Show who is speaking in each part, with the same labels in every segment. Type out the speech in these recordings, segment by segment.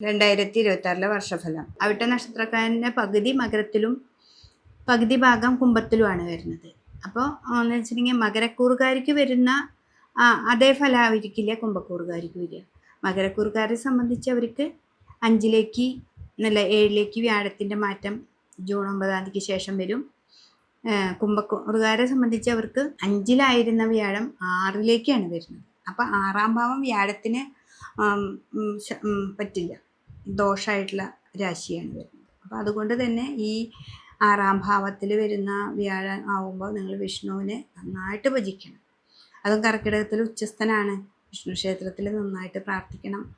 Speaker 1: രണ്ടായിരത്തി ഇരുപത്തി ആറിലെ വർഷഫലം. അവിട്ട നക്ഷത്രക്കാരന്റെ പകുതി മകരത്തിലും പകുതി ഭാഗം കുംഭത്തിലുമാണ് വരുന്നത്. അപ്പോൾ എന്ന് വെച്ചിട്ടുണ്ടെങ്കിൽ മകരക്കൂറുകാർക്ക് വരുന്ന അതേ അതേ ഫലമായിരിക്കില്ല കുംഭക്കൂറുകാർക്ക് വരിക. മകരക്കൂറുകാരെ സംബന്ധിച്ച് അവർക്ക് അഞ്ചിലേക്ക് നല്ല ഏഴിലേക്ക് വ്യാഴത്തിന്റെ മാറ്റം ജൂൺ ഒമ്പതാം തീയതിക്ക് ശേഷം വരും. കുംഭക്കൂറുകാരെ സംബന്ധിച്ച് അവർക്ക് അഞ്ചിലായിരുന്ന വ്യാഴം ആറിലേക്കാണ് വരുന്നത്. അപ്പോൾ ആറാം ഭാവം വ്യാഴത്തിന് പറ്റില്ല. ദോഷമായിട്ടുള്ള രാശിയാണ് വരുന്നത്. അപ്പോൾ അതുകൊണ്ട് തന്നെ ഈ ആറാം ഭാവത്തിൽ വരുന്ന വ്യാഴം ആവുമ്പോൾ നിങ്ങൾ വിഷ്ണുവിനെ നന്നായിട്ട് ഭജിക്കണം. അതും കർക്കിടകത്തിൽ ഉച്ചസ്ഥനാണ്. വിഷ്ണു ക്ഷേത്രത്തിൽ നന്നായിട്ട് പ്രാർത്ഥിക്കണം.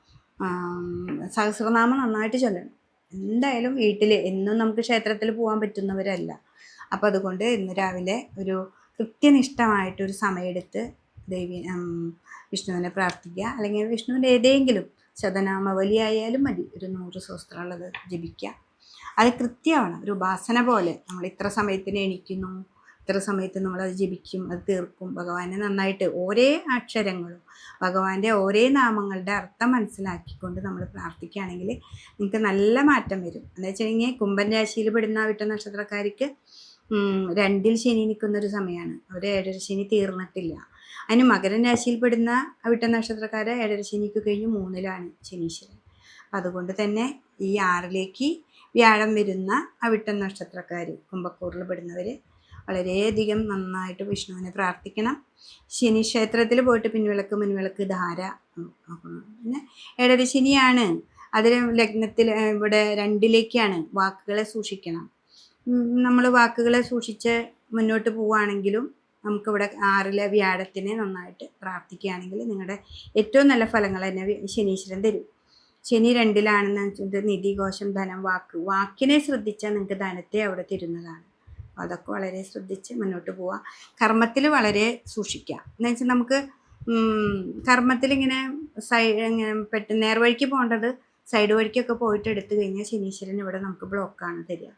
Speaker 1: സഹസ്രനാമം നന്നായിട്ട് ചൊല്ലണം. എന്തായാലും വീട്ടിൽ എന്നും നമുക്ക് ക്ഷേത്രത്തിൽ പോകാൻ പറ്റുന്നവരല്ല. അപ്പം അതുകൊണ്ട് ഇന്ന് രാവിലെ ഒരു കൃത്യനിഷ്ഠമായിട്ടൊരു സമയമെടുത്ത് ദേവി വിഷ്ണുവിനെ പ്രാർത്ഥിക്കുക. അല്ലെങ്കിൽ വിഷ്ണുവിന്റെ ഏതെങ്കിലും ശതനാമവലി ആയാലും മതി. ഒരു നൂറ് സ്വസ്ത്രമുള്ളത് ജപിക്കുക അത് കൃത്യമാണ്. ഒരു ഉപാസന പോലെ. നമ്മൾ ഇത്ര സമയത്തിന് എണീക്കുന്നു. ഇത്ര സമയത്ത് നമ്മളത് ജപിക്കും അത് തീർക്കും. ഭഗവാനെ നന്നായിട്ട് ഓരേ അക്ഷരങ്ങളും ഭഗവാന്റെ ഓരേ നാമങ്ങളുടെ അർത്ഥം മനസ്സിലാക്കിക്കൊണ്ട് നമ്മൾ പ്രാർത്ഥിക്കുകയാണെങ്കിൽ നിങ്ങൾക്ക് നല്ല മാറ്റം വരും. എന്ന് വെച്ചിട്ടുണ്ടെങ്കിൽ കുംഭൻ രാശിയിൽ പെടുന്ന വിട്ട നക്ഷത്രക്കാർക്ക് രണ്ടിൽ ശനി നിൽക്കുന്ന ഒരു സമയമാണ് ഒരു ഏഴര ശനി തീർന്നിട്ടില്ല. അതിന് മകരൻ രാശിയിൽപ്പെടുന്ന വിട്ട നക്ഷത്രക്കാരെ ഏഴര ശനിക്ക് കഴിഞ്ഞ് മൂന്നിലാണ് ശനീശ്വരൻ. അതുകൊണ്ട് തന്നെ ഈ ആറിലേക്ക് വ്യാഴം വരുന്ന അവിട്ട നക്ഷത്രക്കാർ കുംഭക്കൂറിൽ പെടുന്നവർ വളരെയധികം നന്നായിട്ട് വിഷ്ണുവിനെ പ്രാർത്ഥിക്കണം. ശനി ക്ഷേത്രത്തിൽ പോയിട്ട് പിൻവിളക്ക് മുൻവിളക്ക് ധാര പിന്നെ ഏഴര ശനിയാണ്. അതിൽ ലഗ്നത്തിൽ ഇവിടെ രണ്ടിലേക്കാണ് വാക്കുകളെ സൂക്ഷിക്കണം. നമ്മൾ വാക്കുകളെ സൂക്ഷിച്ച് മുന്നോട്ട് പോവുകയാണെങ്കിലും നമുക്കിവിടെ ആറിലെ വ്യാഴത്തിനെ നന്നായിട്ട് പ്രാർത്ഥിക്കുകയാണെങ്കിൽ നിങ്ങളുടെ ഏറ്റവും നല്ല ഫലങ്ങൾ തന്നെ ശനീശ്വരൻ തരും. ശനി രണ്ടിലാണെന്ന് വെച്ചിട്ട് നിധി കോശം ധനം വാക്ക്. വാക്കിനെ ശ്രദ്ധിച്ചാൽ നിങ്ങൾക്ക് ധനത്തെ അവിടെ തരുന്നതാണ്. അപ്പോൾ അതൊക്കെ വളരെ ശ്രദ്ധിച്ച് മുന്നോട്ട് പോവാം. കർമ്മത്തിൽ വളരെ സൂക്ഷിക്കുക എന്ന് വെച്ചാൽ നമുക്ക് കർമ്മത്തിൽ ഇങ്ങനെ സൈ ഇങ്ങനെ പെട്ടെന്ന് നേർവഴിക്ക് പോകേണ്ടത് സൈഡ് വഴിക്കൊക്കെ പോയിട്ട് എടുത്തു കഴിഞ്ഞാൽ ശനീശ്വരൻ ഇവിടെ നമുക്ക് ബ്ലോക്കാണ് തരിക.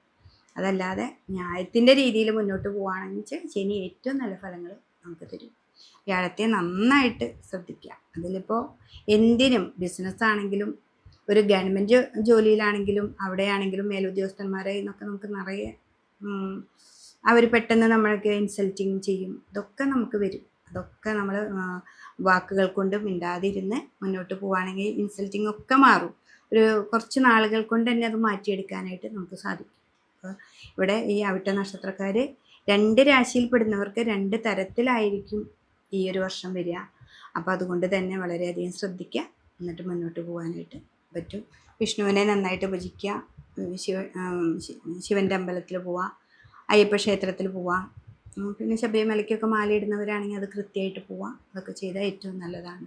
Speaker 1: അതല്ലാതെ ന്യായത്തിന്റെ രീതിയിൽ മുന്നോട്ട് പോവുകയാണെന്ന് വെച്ചാൽ ശനി ഏറ്റവും നല്ല ഫലങ്ങൾ നമുക്ക് തരും. വ്യാഴത്തെ നന്നായിട്ട് ശ്രദ്ധിക്കുക അതിലിപ്പോൾ എന്തിനും ബിസിനസ് ആണെങ്കിലും ഒരു ഗവൺമെന്റ് ജോലിയിലാണെങ്കിലും അവിടെയാണെങ്കിലും മേലുദ്യോഗസ്ഥന്മാരെ നിന്നൊക്കെ നമുക്ക് നിറയെ അവർ പെട്ടെന്ന് നമ്മൾക്ക് ഇൻസൾട്ടിങ് ചെയ്യും. ഇതൊക്കെ നമുക്ക് വരും. അതൊക്കെ നമ്മൾ വാക്കുകൾ കൊണ്ട് മിണ്ടാതിരുന്ന് മുന്നോട്ട് പോവുകയാണെങ്കിൽ ഇൻസൾട്ടിങ് ഒക്കെ മാറും. ഒരു കുറച്ച് നാളുകൾ കൊണ്ട് തന്നെ അത് മാറ്റിയെടുക്കാനായിട്ട് നമുക്ക് സാധിക്കും. അപ്പോൾ ഇവിടെ ഈ അവിട്ട നക്ഷത്രക്കാർ രണ്ട് രാശിയിൽപ്പെടുന്നവർക്ക് രണ്ട് തരത്തിലായിരിക്കും ഈ ഒരു വർഷം വരിക. അപ്പോൾ അതുകൊണ്ട് തന്നെ വളരെയധികം ശ്രദ്ധിക്കുക എന്നിട്ട് മുന്നോട്ട് പോകാനായിട്ട് പറ്റും. വിഷ്ണുവിനെ നന്നായിട്ട് ഭജിക്കുക ശിവ ശിവന്റെ അമ്പലത്തിൽ പോവുക അയ്യപ്പ ക്ഷേത്രത്തിൽ പോവുക ഉം പിന്നെ ശബരിമലയ്ക്കൊക്കെ മാലയിടുന്നവരാണെങ്കിൽ അത് കൃത്യമായിട്ട് പോവാം. അതൊക്കെ ചെയ്താൽ ഏറ്റവും നല്ലതാണ്.